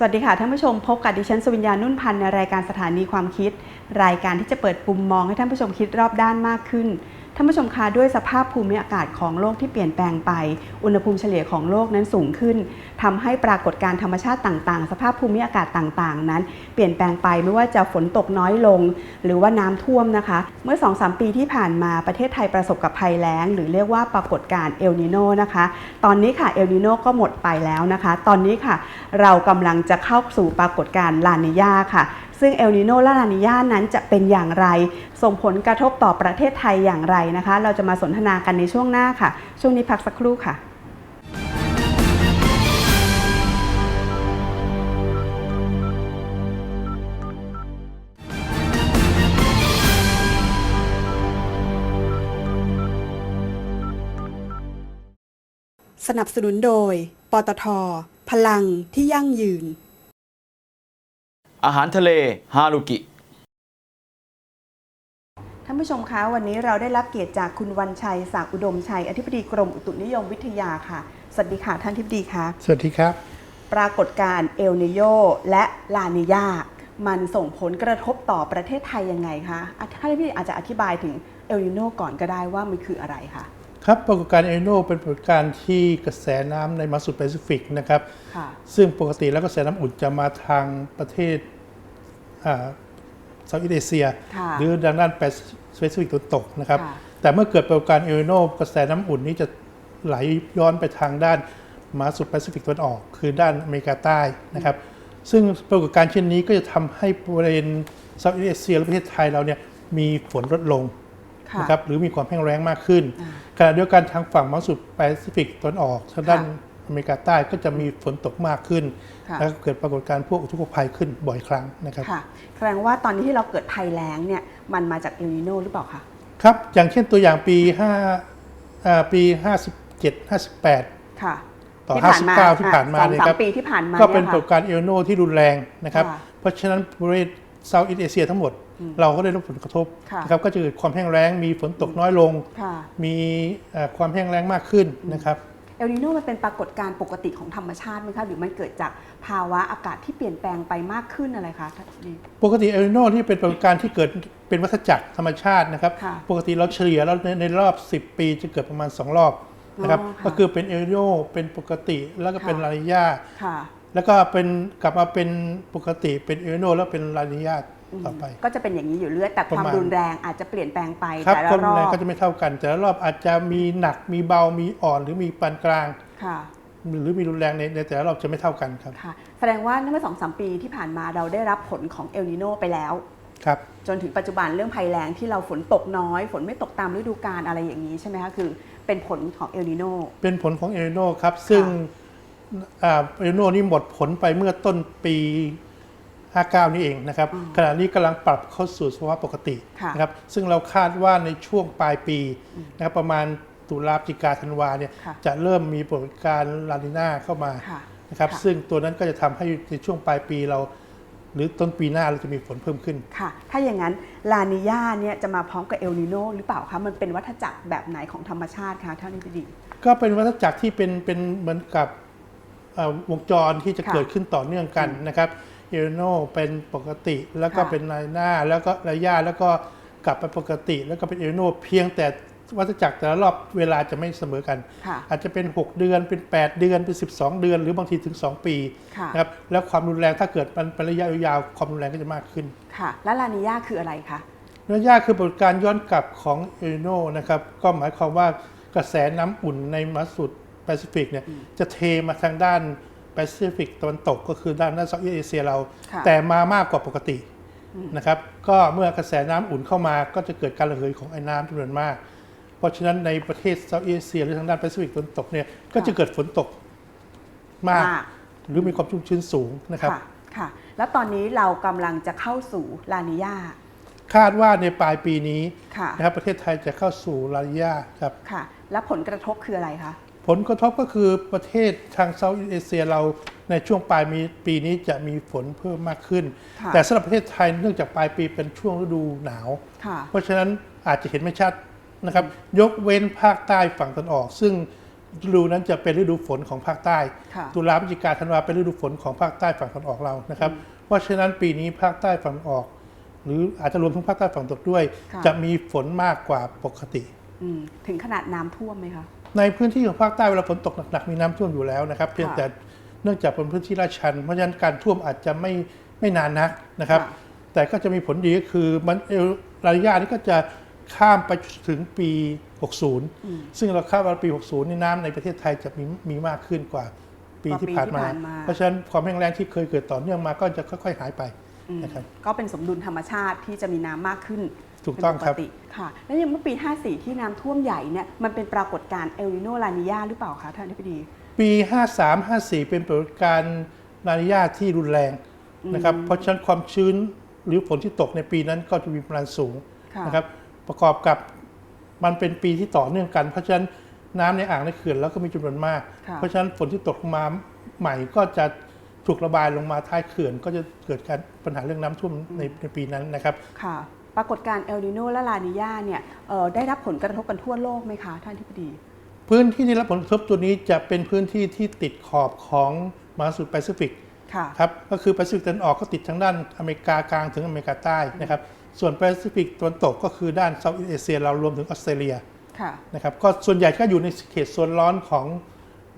สวัสดีค่ะท่านผู้ชมพบกับดิฉันสวิญญานุ่นพันธ์ในรายการสถานีความคิด รายการที่จะเปิดปุ่มมองให้ท่านผู้ชมคิดรอบด้านมากขึ้น ท่านผู้ชมคะด้วยสภาพภูมิอากาศของโลกที่เปลี่ยนแปลงไป อุณหภูมิเฉลี่ยของโลกนั้นสูงขึ้นทำให้ปรากฏการธรรมชาติต่างๆ สภาพภูมิอากาศต่างๆ นั้น เปลี่ยนแปลงไปไม่ว่าจะฝนตกน้อยลง หรือว่าน้ำท่วมนะคะ เมื่อ 2-3 ปีที่ผ่านมาประเทศไทยประสบกับภัยแล้ง หรือเรียกว่าปรากฏการ์เอลนิโนนะคะ ตอนนี้ค่ะเอลนิโนก็หมดไปแล้วนะคะ ตอนนี้ค่ะ เรากำลังจะเข้าสู่ปรากฏการ์ลานิญาค่ะ ซึ่งเอลนิโนและลานิญานั้นจะเป็นอย่างไร ส่งผลกระทบต่อประเทศไทยอย่างไรนะคะ เราจะมาสนทนากันในช่วงหน้าค่ะ ช่วงนี้พักสักครู่ค่ะสนับสนุนโดย ปตท พลังที่ยั่งยืน อาหารทะเลฮารุกิท่านผู้ชมคะวันนี้เราได้รับเกียรติจากคุณวันชัยสากอุดมชัย อธิบดีกรมอุตุนิยมวิทยาค่ะ สวัสดีค่ะท่านทิบดีคะสวัสดีครับ ปรากฏการณ์เอลนิโยและลานิญามันส่งผลกระทบต่อประเทศไทยยังไงคะอะท่านทิบดีอาจจะอธิบายถึงเอลนิโยก่อนก็ได้ว่ามันคืออะไรคะ ครับปรากฏการณ์เอลนิโนเป็นปรากฏการณ์ที่กระแสน้ำในมหาสมุทรแปซิฟิกนะครับค่ะซึ่งปกติแล้วกระแสน้ำอุ่นจะมาทางประเทศเซาท์อีสเอเชียค่ะหรือดังด้านแปซิฟิกตะวันตกนะครับค่ะแต่เมื่อเกิดปรากฏการณ์เอลนิโนกระแสน้ำอุ่นนี้จะไหลย้อนไปทางด้านมหาสมุทรแปซิฟิกตะวันออก คือด้านอเมริกาใต้นะครับ ซึ่งปรากฏการณ์เช่นนี้ก็จะทำให้บริเวณเซาท์อีสเอเชียและประเทศไทยเราเนี่ยมีฝนลดลงค่ะ นะครับหรือมีความแห้งแล้งมากขึ้นอ่าขณะเดียวกันทางฝั่งมรสุมแปซิฟิกตะวันออกทางด้านค่ะอเมริกาใต้ก็จะมีฝนตกมากขึ้นค่ะแล้วก็เกิดปรากฏการณ์พวกอุทกภัยขึ้นบ่อยครั้งนะครับค่ะแสดงว่าตอนนี้ที่เราเกิดภัยแล้งเนี่ยมันมาจากเอลนิโยหรือเปล่าคะครับ อย่างเช่นตัวอย่างปี5อ่าปี 57 58 ค่ะ ต่อที่ผ่านมา59 ที่ผ่านมาอะสองเนี่ยสามครับปีที่ผ่านมาก็เป็นยปรากฏการณ์เอลโนที่รุนแรงนะครับค่ะเพราะฉะนั้นบริเวณ เซาท์อีสเอเชียทั้งหมด เราก็ได้รับผลกระทบค่ะนะครับก็จะเกิดความแห้งแล้ง มีฝนตกน้อยลงค่ะมีเอ่อความแห้งแล้งมากขึ้นนะครับเอลนิโนมันเป็นปรากฏการณ์ปกติของธรรมชาติไหมคะหรือมันเกิดจากภาวะอากาศที่เปลี่ยนแปลงไปมากขึ้นอะไรคะท่านดีปกติเอลนิโนที่เป็นปรากฏการณ์ที่เกิดเป็นวัฏจักรธรรมชาตินะครับค่ะปกติเราเฉลี่ยแล้วในในรอบ 10 ปีจะเกิดประมาณ 2 รอบนะครับอ๋อค่ะก็คือเป็นเอลนิโนเป็นปกติแล้วก็เป็นค่ะลานิญาค่ะ แล้วก็เป็นกลับมาเป็นปกติเป็นเอลนิโนแล้วเป็นลานิญาต่อไป ก็จะเป็นอย่างนี้อยู่เรื่อยแต่ความประมาณ รุนแรงอาจจะเปลี่ยนแปลงไปครับแต่ละความรรุอนแรงบก็จะไม่เท่ากัน แต่ละรอบอาจจะมีหนักมีเบามีอ่อนหรือมีปานกลาง ค่ะ หรือมีรุนแรงในในแต่ละรอบจะไม่เท่ากันครับค่ะ แสดงว่าเมื่อสองสามปีที่ผ่านมาเราได้รับผลของเอลนิโนไปแล้ว ครับ จนถึงปัจจุบันเรื่องภัยแล้งที่เราฝนตกน้อย ฝนไม่ตกตามฤดูกาลอะไรอย่างนี้ใช่ไหมคะคือเป็นผลของเอลนิโน เป็นผลของเอลนิโนครับ ซึ่งอ่า เอลนิโนนี่หมดผลไปเมื่อต้นปี 59 นี่เองนะครับอืมขณะนี้กำลังปรับเข้าสู่สภาวะปกติค่ะนะครับ ซึ่งเราคาดว่าในช่วงปลายปีนะครับประมาณตุลาพฤศจิกาธันวาเนี่ยค่ะจะเริ่มมีปรากฏการณ์ลานิน่าเข้ามาค่ะนะครับค่ะซึ่งตัวนั้นก็จะทำให้ในช่วงปลายปีเรา หรือต้นปีหน้าเราจะมีฝนเพิ่มขึ้นค่ะ ถ้าอย่างนั้นลานิญาเนี่ยจะมาพร้อมกับเอลนิโนหรือเปล่าคะมันเป็นวัฏจักรแบบไหนของธรรมชาติคะท่านนิดี ก็เป็นวัฏจักรที่เป็นเป็นเหมือนกับเอ่อ วงจรที่จะค่ะเกิดขึ้นต่อเนื่องกันนะครับเอลโนเป็นปกติแล้วก็ค่ะเป็นไลน่าแล้วก็ระยะแล้วก็กลับไปปกติ แล้วก็เป็นเอลโนเพียงแต่วัฏจักรแต่ละรอบเวลาจะไม่เสมอกันค่ะอาจจะเป็น 6 เดือนเป็น 8 เดือนเป็น 12 เดือน หรือบางทีถึง 2 ปีค่ะนะครับแล้วความรุนแรงถ้าเกิดมันเป็นระยะยาวๆความรุนแรงก็จะมากขึ้นค่ะแล้วลานิญาคืออะไรคะระยะคือปรากฏการณ์ย้อนกลับของเอลโนนะครับก็หมายความว่ากระแสน้ำอุ่นในมหาสมุทร แปซิฟิกเนี่ยจะเทมาทางด้านแปซิฟิกตะวันตกก็คือด้านด้านเซาท์อีสเอเชียเราค่ะแต่มามากกว่าปกตินะครับก็เมื่อกระแสน้ำอุ่นเข้ามาก็จะเกิดการระเหยของไอ้น้ำจำนวนมาก เพราะฉะนั้นในประเทศเซาท์เอเชียหรือทางด้านแปซิฟิกตะวันตกเนี่ยก็จะเกิดฝนตกมากมากหรือมีความชุ่มชื้นสูงนะครับค่ะค่ะแล้วตอนนี้เรากำลังจะเข้าสู่ลานิญาคาดว่าในปลายปีนี้ค่ะนะครับประเทศไทยจะเข้าสู่ลานิญาครับค่ะ แล้วผลกระทบคืออะไรคะ ผลกระทบก็คือประเทศทางเซาท์เอเชียเราในช่วงปลายมีปีนี้จะมีฝนเพิ่มมากขึ้นค่ะแต่สำหรับประเทศไทยเนื่องจากปลายปีเป็นช่วงฤดูหนาวค่ะเพราะฉะนั้นอาจจะเห็นไม่ชัดนะครับ ยกเว้นภาคใต้ฝั่งตะวันออก ซึ่งฤดูนั้นจะเป็นฤดูฝนของภาคใต้ค่ะตุลาพฤศจิกาธันวาเป็นฤดูฝนของภาคใต้ฝั่งตะวันออกเรานะครับ เพราะฉะนั้นปีนี้ภาคใต้ฝั่งตะวันออก หรืออาจจะรวมทั้งภาคใต้ฝั่งตะวันตกด้วยค่ะจะมีฝนมากกว่าปกติอืมถึงขนาดน้ำท่วมไหมคะ ในพื้นที่ของภาคใต้เวลาฝนตกหนักๆมีน้ำท่วมอยู่แล้วนะครับ เพียงแต่เนื่องจากเป็นพื้นที่ลาดชัน เพราะฉะนั้นการท่วมอาจจะไม่ไม่นานนักนะครับค่ะแต่ก็จะมีผลดีก็คือมันเอลระยะนี้ก็จะข้ามไปถึงปี 60 ซึ่งเราคาดว่าปี 60นี่น้ำในประเทศไทยจะมีมีมากขึ้นกว่าปีกว่าที่ปีผ่านที่มาผ่านมา เพราะฉะนั้นความแห้งแล้งที่เคยเกิดต่อเนื่องมาก็จะค่อย ๆ หายไปอืมนะครับก็เป็นสมดุลธรรมชาติที่จะมีน้ำมากขึ้น ถูกต้องครับ เป็นปติค่ะ แล้วอย่างเมื่อปี 54 ที่น้ำท่วมใหญ่เนี่ยมันเป็นปรากฏการณ์เอลนิโนลานิญาหรือเปล่าคะท่านอธิบดี ปี 53 54 เป็นปรากฏการณ์ลานิญาที่รุนแรงนะครับ เพราะฉะนั้นความชื้นหรือฝนที่ตกในปีนั้นก็จะมีปริมาณสูงค่ะ นะครับ ประกอบกับมันเป็นปีที่ต่อเนื่องกัน เพราะฉะนั้นน้ำในอ่างในเขื่อนแล้วก็มีจำนวนมาก ค่ะ เพราะฉะนั้นฝนที่ตกลงมาใหม่ก็จะถูกระบายลงมาท้ายเขื่อน ก็จะเกิดการปัญหาเรื่องน้ำท่วมในในปีนั้นนะครับ ค่ะ ปรากฏการณ์เอลนิโนและลานิญาเนี่ยเอ่อได้รับผลกระทบกันทั่วโลกไหมคะท่านอธิบดี พื้นที่ที่รับผลกระทบตัวนี้จะเป็นพื้นที่ที่ติดขอบของมหาสมุทรแปซิฟิกค่ะครับก็คือแปซิฟิกตะวันออกก็ติดทางด้านอเมริกากลางถึงอเมริกาใต้นะครับส่วนแปซิฟิกตะวันตกก็คือด้านเซาท์อีสเอเชียเรารวมถึงออสเตรเลียค่ะนะครับก็ส่วนใหญ่ก็อยู่ในเขตโซนร้อนของ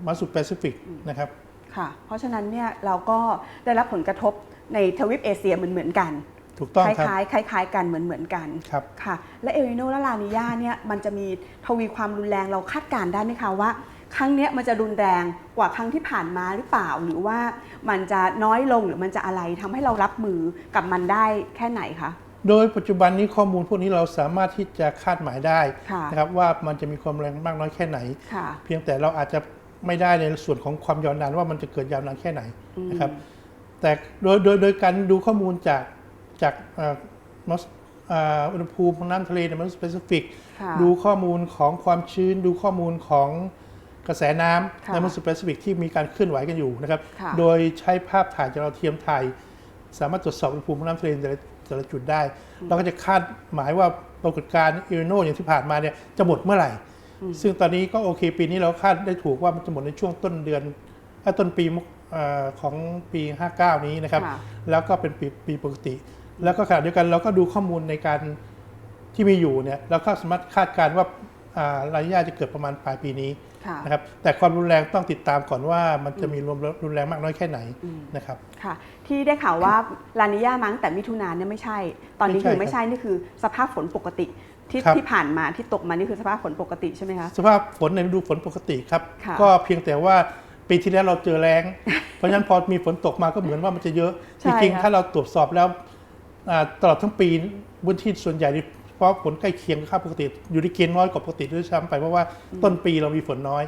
มหาสมุทรแปซิฟิกนะครับค่ะเพราะฉะนั้นเนี่ยเราก็ได้รับผลกระทบในทวีปเอเชียเหมือนเหมือนๆกัน ถูกต้องคครับล้ายๆคล้ายๆกันเหมือนเหมือนๆกันครับ ค่ะ และเอลนิโนและลานิญาเนี่ยมันจะมีทวีความรุนแรงเราคาดการณ์ได้ไหมคะว่า ครั้งเนี้ยมันจะรุนแรงกว่าครั้งที่ผ่านมาหรือเปล่า หรือว่ามันจะน้อยลงหรือมันจะอะไรทำให้เรารับมือกับมันได้แค่ไหนคะ โดยปัจจุบันนี้ข้อมูลพวกนี้เราสามารถที่จะคาดหมายได้ค่ะ นะครับว่ามันจะมีความแรงมากน้อยแค่ไหน ค่ะ เพียงแต่เราอาจจะไม่ได้ในส่วนของความยาวนานว่ามันจะเกิดยาวนานแค่ไหนนะครับ แต่โดยโดยโดยการดูข้อมูลจาก จากเอ่อมอสเอ่ออุณหภูมิของน้ำทะเลในมอสแปซิฟิกค่ะดูข้อมูลของความชื้น ดูข้อมูลของกระแสน้ำค่ะในมอสแปซิฟิกที่มีการเคลื่อนไหวกันอยู่นะครับค่ะโดยใช้ภาพถ่ายจากดาวเทียมไทยสามารถตรวจสอบอุณหภูมิของน้ำทะเลแต่ละแต่ละจุดได้ เราก็จะคาดหมายว่าปรากฏการณ์เอลโนอย่างที่ผ่านมาเนี่ยจะหมดเมื่อไหร่ ซึ่งตอนนี้ก็โอเคปีนี้เราคาดได้ถูกว่ามันจะหมดในช่วงต้นเดือนเอ่อต้นปีมกเอ่อของปี 59 นี้นะครับค่ะแล้วก็เป็นปีปีปกติ แล้วก็ขณะเดียวกันเราก็ดูข้อมูลในการที่มีอยู่เนี่ยเราก็สามารถคาดการณ์ว่าอ่าระยะจะเกิดประมาณปลายปีนี้ค่ะนะครับแต่ความรุนแรงต้องติดตามก่อนว่ามันจะมีรวมรุนแรงมากน้อยแค่ไหนนะครับค่ะที่ได้ข่าวว่าลานิญามาตั้งแต่มิถุนายนเนี่ยไม่ใช่ ตอนนี้ไม่ใช่คือไม่ใช่นี่คือสภาพฝนปกติที่ครับที่ผ่านมาที่ตกมานี่คือสภาพฝนปกติใช่ไหมคะสภาพฝนในฤดูฝนปกติครับค่ะก็เพียงแต่ว่าปีที่แล้วเราเจอแรง เพราะฉะนั้นพอมีฝนตกมาก็เหมือนว่ามันจะเยอะใช่จริงค่ะๆถ้าเราตรวจสอบแล้วอ่า ตลอดทั้งปีพื้นที่ส่วนใหญ่นี่เพราะฝนใกล้เคียงกับค่าปกติ อยู่ในเกณฑ์น้อยกว่าปกติด้วยซ้ำไปเพราะว่าต้นปีเรามีฝนน้อย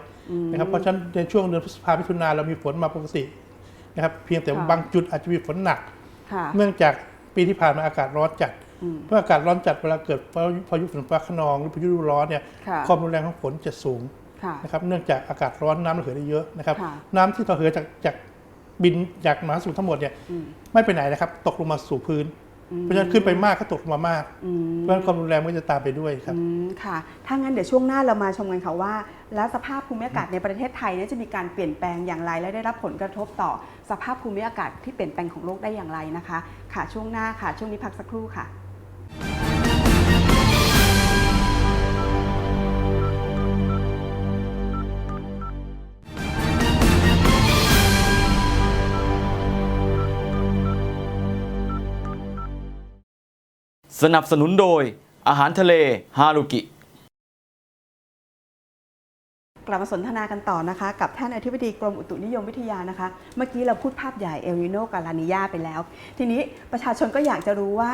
นะครับเพราะฉะนั้นในช่วงเดือนพฤษภาคมมิถุนาเรามีฝนมาปกตินะครับเพียงแต่ว่าค่ะบางจุดอาจจะมีฝนหนักค่ะเนื่องจากปีที่ผ่านมาอากาศร้อนจัดอืมเมื่ออากาศร้อนจัดเวลาเกิดพายุฝนฟ้าขนองหรือพายุฤดูร้อนเนี่ยค่ะความรุนแรงของฝนจะสูงค่ะนะครับเนื่องจากอากาศร้อนน้ำระเหยได้เยอะนะครับค่ะน้ำที่ระเหยจากจากบินจากมหาสมุทรทั้งหมดเนี่ยอืมไม่ไปไหนนะครับ ตกลงมาสู่พื้น เพราะฉะนั้นขึ้นไปมากก็ตกลงมามากอืมเพราะฉะนั้นความรุนแรงมันก็จะตามไปด้วยครับอืมค่ะ ถ้างั้นเดี๋ยวช่วงหน้าเรามาชมกันค่ะว่า แล้วสภาพภูมิอากาศในประเทศไทยเนี่ยจะมีการเปลี่ยนแปลงอย่างไร และได้รับผลกระทบต่อสภาพภูมิอากาศที่เปลี่ยนแปลงของโลกได้อย่างไรนะคะ ค่ะช่วงหน้าค่ะ ช่วงนี้พักสักครู่ค่ะ สนับสนุนโดย อาหารทะเลฮารุกิ กลับมาสนทนากันต่อนะคะ กับท่านอธิบดีกรมอุตุนิยมวิทยานะคะ เมื่อกี้เราพูดภาพใหญ่เอลนิโนกับลานิยาไปแล้ว ทีนี้ประชาชนก็อยากจะรู้ว่า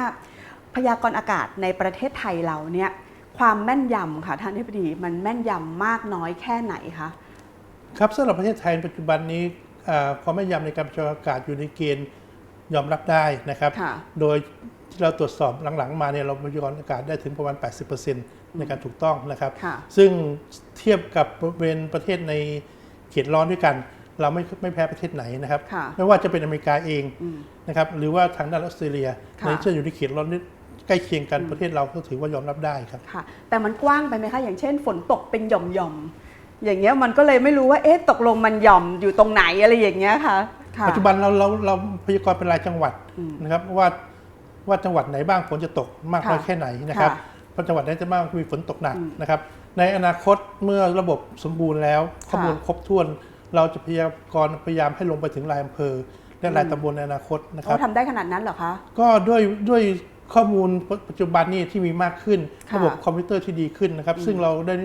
พยากรณ์อากาศในประเทศไทยเราเนี่ยความแม่นยำค่ะท่านอธิบดีมันแม่นยำมากน้อยแค่ไหนคะครับสำหรับประเทศไทยปัจจุบันนี้อ่าความแม่นยำในการประชาอากาศอยู่ในเกณฑ์ยอมรับได้นะครับค่ะโดย ที่เราตรวจสอบหลังๆ มาเนี่ยเราพยากรณ์อากาศได้ถึงประมาณ 80%ในการถูกต้องนะครับค่ะซึ่งเทียบกับบริเวณประเทศในเขตร้อนด้วยกัน เราไม่ไม่แพ้ประเทศไหนนะครับค่ะไม่ว่าจะเป็นอเมริกาเองอืมนะครับหรือว่าทางด้านออสเตรเลียค่ะในเช่นอยู่ในเขตร้อนนิดใกล้เคียงกันประเทศเราก็ถือว่ายอมรับได้ครับค่ะแต่มันกว้างไปไหมคะอย่างเช่น ฝนตกเป็นหย่อมๆอย่างเงี้ยมันก็เลยไม่รู้ว่าเอ๊ะตกลงมันหย่อมอยู่ตรงไหนอะไรอย่างเงี้ยค่ะค่ะปัจจุบันเราเราเราพยากรณ์เป็นรายจังหวัดอืมนะครับว่า ว่าจังหวัดไหนบ้างฝนจะตกมากน้อยค่ะแค่ไหนนะครับค่ะเพราะจังหวัดไหนจะมากมีฝนตกหนักอืมนะครับในอนาคตเมื่อระบบสมบูรณ์แล้ว ข้อมูลครบถ้วน เราจะพยากรณ์พยายามให้ลงไปถึงรายอำเภอและรายตำบลในอนาคตนะครัเขาบทำได้ขนาดนั้นเหรอคะ ก็ด้วยด้วยข้อมูลปัจจุบันนี่ที่มีมากขึ้นค่ะระบบคอมพิวเตอร์ที่ดีขึ้นนะครับ ซึ่งเราได้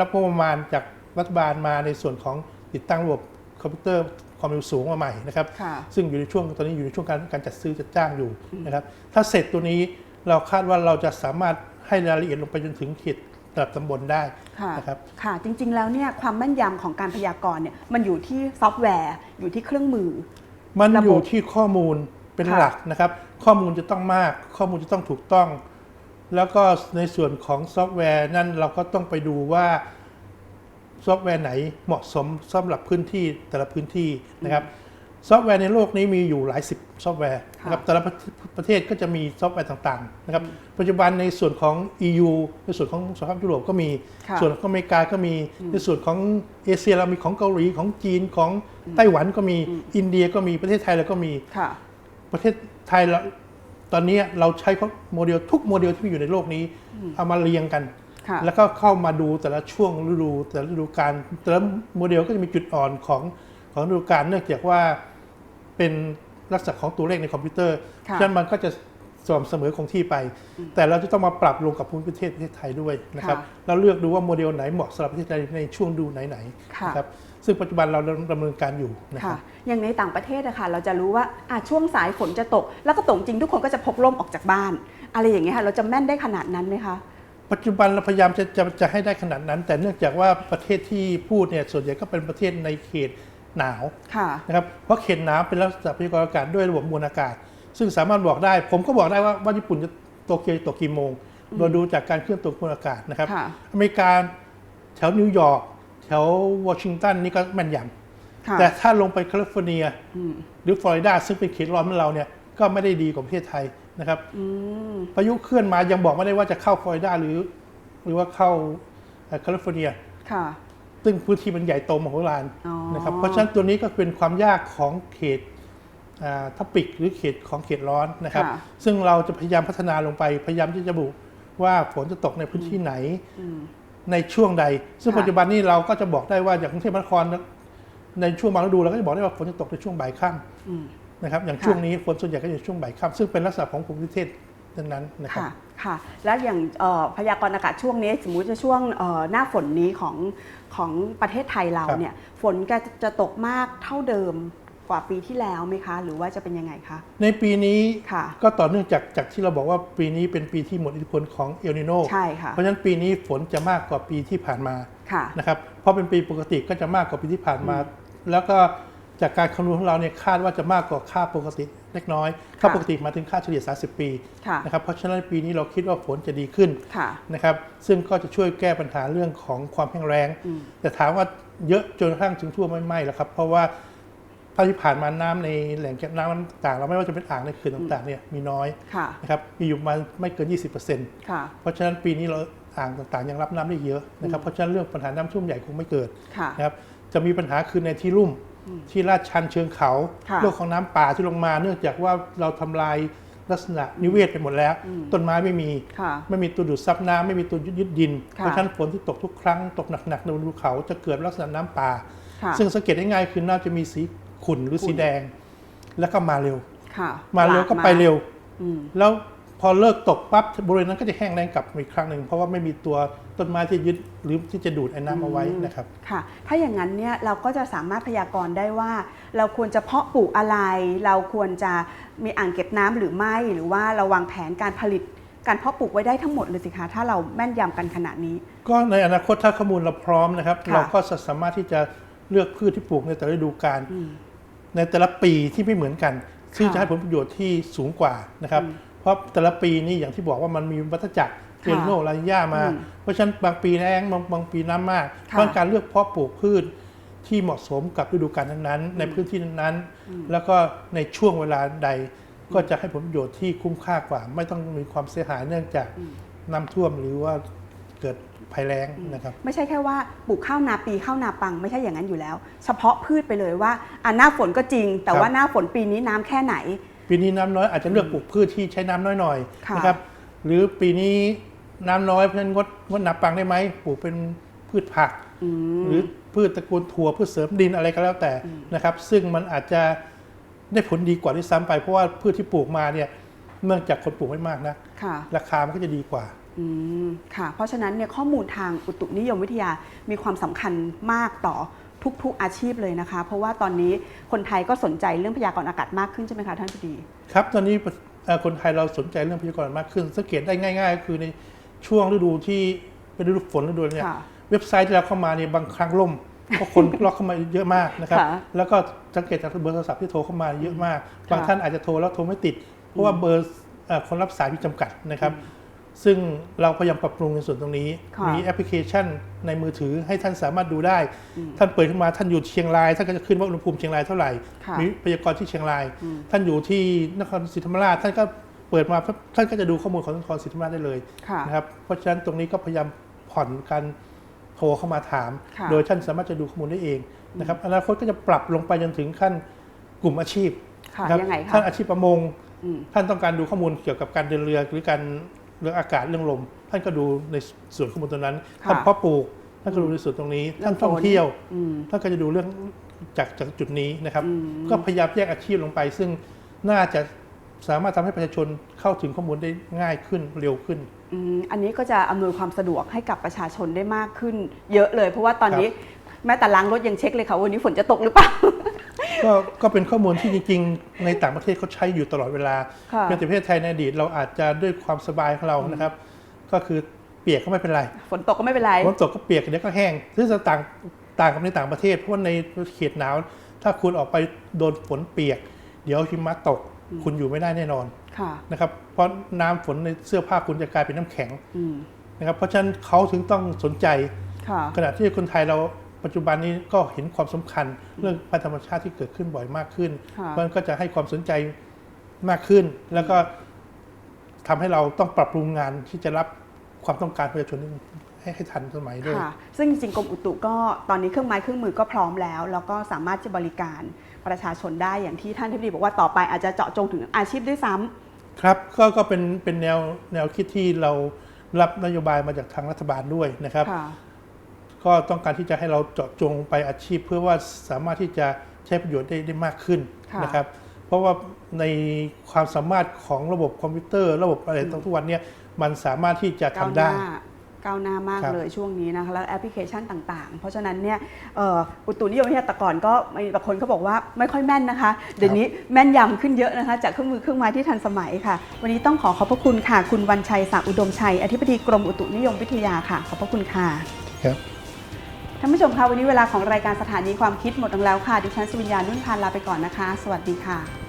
รับงบประมาณจากรัฐบาลมาในส่วนของติดตั้งระบบคอมพิวเตอร์ ความเร็วสูงมาใหม่นะครับค่ะซึ่งอยู่ในช่วงตอนนี้อยู่ในช่วงการการจัดซื้อจัดจ้างอยู่นะครับ ถ้าเสร็จตัวนี้เราคาดว่าเราจะสามารถให้รายละเอียดลงไปจนถึงเขตระดับตำบลได้ค่ะนะครับ ค่ะ จริง ๆ แล้วเนี่ยความแม่นยำของการพยากรณ์เนี่ยมันอยู่ที่ซอฟต์แวร์อยู่ที่เครื่องมือ มันระบบอยู่ที่ข้อมูลเป็นค่ะหลักนะครับ ข้อมูลจะต้องมาก ข้อมูลจะต้องถูกต้อง แล้วก็ในส่วนของซอฟต์แวร์นั่นเราก็ต้องไปดูว่า ซอฟต์แวร์ไหนเหมาะสมสำหรับพื้นที่แต่ละพื้นที่นะครับซอฟต์แวร์ในโลกนี้มีอยู่หลายสิบซอฟต์แวร์นะครับแต่ละประประเทศก็จะมีซอฟต์แวร์ต่างๆนะครับปัจจุบันในส่วนของ EU ในส่วนของสหภาพยุโรปก็มีค่ะส่วนของอเมริกาก็มี ในส่วนของเอเชียเรามีของเกาหลีของจีนของไต้หวันก็มีอินเดียก็มีประเทศไทยเราก็มีค่ะประเทศไทยเราตอนนี้เราใช้โมเดลทุกโมเดลที่มีอยู่ในโลกนี้เอามาเรียงกันค่ะ แล้วก็เข้ามาดูแต่ละช่วงฤดูแต่ละฤดูกาลแต่ละโมเดลก็จะมีจุดอ่อนของของฤดูกาลเนื่องจากว่าเป็นลักษณะของตัวเลขในคอมพิวเตอร์ค่ะฉะนั้นมันก็จะสม่ำเสมอคงที่ไป แต่เราจะต้องมาปรับลงกับภูมิประเทศประเทศไทยด้วยนะครับค่ะเราเลือกดูว่าโมเดลไหนเหมาะสำหรับประเทศไทยในช่วงดูไหนๆค่ะนะครับซึ่งปัจจุบันเราดำเนินการอยู่นะคค่ะรับอย่างในต่างประเทศอะค่ะเราจะรู้ว่าอะช่วงสายฝนจะตก แล้วก็ตกจริงทุกคนก็จะพกร่มออกจากบ้าน อะไรอย่างเงี้ยค่ะเราจะแม่นได้ขนาดนั้นไหมคะ ปัจจุบันเราพยายามจะจะจะให้ได้ขนาดนั้น แต่เนื่องจากว่าประเทศที่พูดเนี่ยส่วนใหญ่ก็เป็นประเทศในเขตหนาวค่ะนะครับเพราะเขตหนาวเป็นลักษณะพยากรณ์อากาศด้วยระบบมวลอากาศ ซึ่งสามารถบอกได้ ผมก็บอกได้ว่าว่าญี่ปุ่นจะโตเกียวจะตกกี่โมงโดยดูจากการเคลื่อนตัวของมวลอากาศนะครับค่ะอเมริกาแถวนิวยอร์กแถววอชิงตันนี่ก็แม่นยค่ะำแต่ถ้าลงไปแคลิฟอร์เนียอืมหรือฟลอริดาซึ่งเป็นเขตร้อนเหมือนเราเนี่ยก็ไม่ได้ดีกว่าประเทศไทย นะครับอืมพายุเคลื่อนมายังบอกไม่ได้ว่าจะเข้าฟลอริดาหรือ หรือว่าเข้าเอ่อแคลิฟอร์เนียค่ะซึ่งพื้นที่มันใหญ่โตมโหฬารอ๋อนะครับ เพราะฉะนั้นตัวนี้ก็เป็นความยากของเขตทับปิกหรือเขตของเขตร้อนนะครับค่ะซึ่งเราจะพยายามพัฒนาลงไป พยายามที่จะบุว่าฝนจะตกในพื้นที่ไหนอืมในช่วงใด ซึ่งค่ะปัจจุบันนี้เราก็จะบอกได้ว่าอย่างกรุงเทพมหานครในช่วงบางฤดูเราก็จะบอกได้ว่าฝนจะตกในช่วงบ่ายค่อืมำ นะครับอย่างค่ะช่วงนี้ฝนส่วนใหญ่ก็จะช่วงบ่ายค่ำซึ่งเป็นลักษณะของภูมิประเทศนั้นๆนะครับค่ะค่ะ แล้วอย่างเอ่อพยากรณ์อากาศช่วงนี้ สมมุติจะช่วงเอ่อหน้าฝนนี้ของของประเทศไทยเราครับเนี่ยฝนก็จะตกมากเท่าเดิมกว่าปีที่แล้วไหมคะ หรือว่าจะเป็นยังไงคะ ในปีนี้ค่ะก็ต่อเนื่องจากจากที่เราบอกว่าปีนี้เป็นปีที่หมดอิทธิพลของเอลนิโนใช่ค่ะเพราะฉะนั้นปีนี้ฝนจะมากกว่าปีที่ผ่านมาค่ะนะครับเพราะเป็นปีปกติก็จะมากกว่าปีที่ผ่านมา แล้วก็ จากการคำนวณของเราเนี่ยคาดว่าจะมากกว่าค่าปกติเล็กน้อย ค่าปกติหมายถึงค่าเฉลี่ย 30 ปีค่ะนะครับเพราะฉะนั้นปีนี้เราคิดว่าฝนจะดีขึ้นค่ะนะครับซึ่งก็จะช่วยแก้ปัญหาเรื่องของความแห้งแล้งอืมแต่ถามว่าเยอะจนกระทั่งถึงทั่วไม่ไหม้แล้วครับ เพราะว่าภาคที่ผ่านมาน้ำในแหล่งเก็บน้ำต่างๆเราไม่ว่าจะเป็นอ่างในเขื่อนต่างๆเนี่ยมีน้อยค่ะนะครับมีอยู่ประมาณไม่เกิน 20%ค่ะเพราะฉะนั้นปีนี้เราอ่างต่างๆ ยังรับน้ำได้เยอะนะครับเพราะฉะนั้นเรื่องปัญหาน้ำท่วมใหญ่คงไม่เกิดค่ะนะครับจะมีปัญหาคือในที่ลุ่ม ที่ลาดชันเชิงเขาค่ะเรื่องของน้ำป่าที่ลงมาเนื่องจากว่าเราทำลายลักษณะนิเวศไปหมดแล้ว ต้นไม้ไม่มีค่ะไม่มีตัวดูดซับน้ำไม่มีตัวยึดดินค่ะเพราะฉะนั้นฝนที่ตกทุกครั้งตกหนักๆในบนภูเขาจะเกิดลักษณะน้ำป่าค่ะซึ่งสังเกตได้ง่ายคือน้ำจะมีสีขุ่นหรือขุ่นสีแดง แล้วก็มาเร็วค่ะมาเร็วก็หลไปเร็วอืมแล้วพอเลิกตกปั๊บบริเวณนั้นก็จะแห้งแล้งกลับมาอีกครั้งหนึ่งเพราะว่าไม่มีตัว ต้นไม้ที่ยึดหรือที่จะดูดไอ้น้ำเอาไว้นะครับ ค่ะ ถ้าอย่างนั้นเนี่ยเราก็จะสามารถพยากรณ์ได้ว่า เราควรจะเพาะปลูกอะไร เราควรจะมีอ่างเก็บน้ำหรือไม่ หรือว่าเราวางแผนการผลิตการเพาะปลูกไว้ได้ทั้งหมดเลยสิคะถ้าเราแม่นยำกันขนาดนี้ ก็ในอนาคตถ้าข้อมูลเราพร้อมนะครับ ค่ะ เราก็จะสามารถที่จะเลือกพืชที่ปลูกในแต่ละฤดูกาล อืม ในแต่ละปีที่ไม่เหมือนกันซึ่งค่ะจะให้ผลประโยชน์ที่สูงกว่านะครับอืมเพราะแต่ละปีนี่อย่างที่บอกว่ามันมีวัฏจักร เรียนโนลานิญามาอืมเพราะฉะนั้นบางปีแล้งบางบางปีน้ำมากค่ะเพราะการเลือกเพาะปลูกพืชที่เหมาะสมกับฤดูกาลนั้นๆในพื้นที่นั้นๆ แล้วก็ในช่วงเวลาใดก็จะให้ผลประโยชน์ที่คุ้มค่ากว่า ไม่ต้องมีความเสียหายเนื่องจากน้ำท่วมหรือว่าเกิดภัยแล้งนะครับ ไม่ใช่แค่ว่าปลูกข้าวนาปีข้าวนาปัง ไม่ใช่อย่างนั้นอยู่แล้ว เฉพาะพืชไปเลยว่าอะหน้าฝนก็จริง แต่ครับว่าหน้าฝนปีนี้น้ำแค่ไหน ปีนี้น้ำน้อยอาจจะเลือกปลูกพืชที่ใช้น้ำน้อยหน่อยค่ะนะครับหรือปีนี้ น้ำน้อยเพราะฉะนั้นงดงดนาปังได้ไหมปลูกเป็นพืชผัก อืม หรือพืชตระกูลถั่วพืชเสริมดินอะไรก็แล้วแต่นะครับ ซึ่งมันอาจจะได้ผลดีกว่าที่ซ้ำไปเพราะว่าพืชที่ปลูกมาเนี่ยเนื่องจากคนปลูกไม่มากนะค่ะ ราคามันก็จะดีกว่า อืม ค่ะ เพราะฉะนั้นเนี่ยข้อมูลทางอุตุนิยมวิทยามีความสำคัญมากต่อทุกๆอาชีพเลยนะคะ เพราะว่าตอนนี้คนไทยก็สนใจเรื่องพยากรณ์อากาศมากขึ้นใช่ไหมคะท่านพอดี ครับตอนนี้เอ่อคนไทยเราสนใจเรื่องพยากรณ์มากขึ้น สังเกตได้ง่าย ๆ ก็คือใน ช่วงฤดูที่เป็นฤดูฝนฤดูเนี่ยค่ะเว็บไซต์ที่เราเข้ามาเนี่ยบางครั้งล่มเพราะคน ล็อกเข้ามาเยอะมากนะครับค่ะแล้วก็สังเกตจากเบอร์โทรศัพท์ที่โทรเข้ามาเยอะมาก บางค่ะท่านอาจจะโทรแล้วโทรไม่ติด เพราะว่าเบอร์เอ่อคนรับสายมีจำกัดนะครับ ซึ่งเราพยายามปรับปรุงในส่วนตรงนี้ ค่ะมีแอปพลิเคชันในมือถือให้ท่านสามารถดูได้ ท่านเปิดขึ้นมาท่านอยู่เชียงรายท่านก็จะขึ้นว่าอุณหภูมิเชียงรายเท่าไหร่ ค่ะมีพยากรณ์ที่เชียงราย ท่านอยู่ที่นครศรีธรรมราชท่านก็ เปิดมาปั๊บท่านก็จะดูข้อมูลของนครศรีธรรมราชได้เลยค่ะนะครับเพราะฉะนั้นตรงนี้ก็พยายามผ่อนการโทรเข้ามาถามค่ะโดยท่านสามารถจะดูข้อมูลได้เองนะครับอนาคตก็จะปรับลงไปจนถึงขั้นกลุ่มอาชีพค่ะนะครับยังไงคะท่านอาชีพประมงอืมท่านต้องการดูข้อมูลเกี่ยวกับการเดินเรือหรือการเรื่องอากาศเรื่องลม ท่านก็ดูในส่วนข้อมูลตรงนั้นค่ะท่านเพาะปลูกท่านก็ดูในส่วนตรงนี้เรื่องท่านท่องเที่ยวอืมท่านก็จะดูเรื่องจากจากจุดนี้นะครับอืมก็พยายามแยกอาชีพลงไป ซึ่งน่าจะ สามารถทำให้ประชาชนเข้าถึงข้อมูลได้ง่ายขึ้นเร็วขึ้นอืมอันนี้ก็จะอำนวยความสะดวกให้กับประชาชนได้มากขึ้น เยอะเลย เพราะว่าตอนนี้แม้แต่ล้างรถยังเช็คเลยค่ะว่าวันนี้ฝนจะตกหรือเปล่าก็ก็เป็นข้อมูลที่จริงๆ ในต่างประเทศเขาใช้อยู่ตลอดเวลาค่ะเพียงแต่ประเทศไทยในอดีตเราอาจจะด้วยความสบายของเรานะครับ ก็คือเปียกก็ไม่เป็นไร ฝนตกก็ไม่เป็นไร ฝนตกก็เปียกเดี๋ยวก็แห้งซึ่งจะต่างต่างกับในต่างประเทศเพราะว่าในเขตหนาว ถ้าคุณออกไปโดนฝนเปียก เดี๋ยวหิมะตก คุณอยู่ไม่ได้แน่นอนค่ะนะครับเพราะน้ำฝนในเสื้อผ้าคุณจะกลายเป็นน้ำแข็งอืมนะครับเพราะฉะนั้นเขาถึงต้องสนใจค่ะขณะที่คนไทยเราปัจจุบันนี้ก็เห็นความสำคัญเรื่องภัยธรรมชาติที่เกิดขึ้นบ่อยมากขึ้นค่ะเพราะฉะนั้นก็จะให้ความสนใจมากขึ้น แล้วก็ทำให้เราต้องปรับปรุงงานที่จะรับความต้องการประชาชนให้ให้ทันสมัยด้วยค่ะซึ่งจริงๆกรมอุตุก็ตอนนี้เครื่องไม้เครื่องมือก็พร้อมแล้ว แล้วก็สามารถจะบริการ ประชาชนได้อย่างที่ท่านทิบดีบอกว่าต่อไปอาจจะเจาะจงถึงอาชีพด้วยซ้ำครับก็ก็เป็นเป็นแนวแนวคิดที่เรารับนโยบายมาจากทางรัฐบาลด้วยนะครับค่ะก็ต้องการที่จะให้เราเจาะจงไปอาชีพ เพื่อว่าสามารถที่จะใช้ประโยชน์ได้ได้มากขึ้นค่ะนะครับ เพราะว่าในความสามารถของระบบคอมพิวเตอร์ ระบบอะไรต่างทุกวันเนี้มันสามารถที่จะก้าวทำหได้น้า ก้าวหน้ามากครับเลยช่วงนี้นะคะแล้วแอปพลิเคชันต่าง ๆ เพราะฉะนั้นเนี่ยเอ่ออุตุนิยมวิทยาแต่ก่อนก็มีบางคนเขาบอกว่าไม่ค่อยแม่นนะคะ เดี๋ยวนี้แม่นยำขึ้นเยอะนะคะ จากเครื่องมือเครื่องไม้ที่ทันสมัยค่ะ วันนี้ต้องขอขอบพระคุณค่ะ คุณวันชัยศักดิ์อุดมชัย อธิบดีกรมอุตุนิยมวิทยาค่ะ ขอบพระคุณค่ะครับ ท่านผู้ชมคะวันนี้เวลาของรายการสถานีความคิดหมดลงแล้วค่ะดิฉันสุวิญญานุ่นพานลาไปก่อนนะคะ สวัสดีค่ะ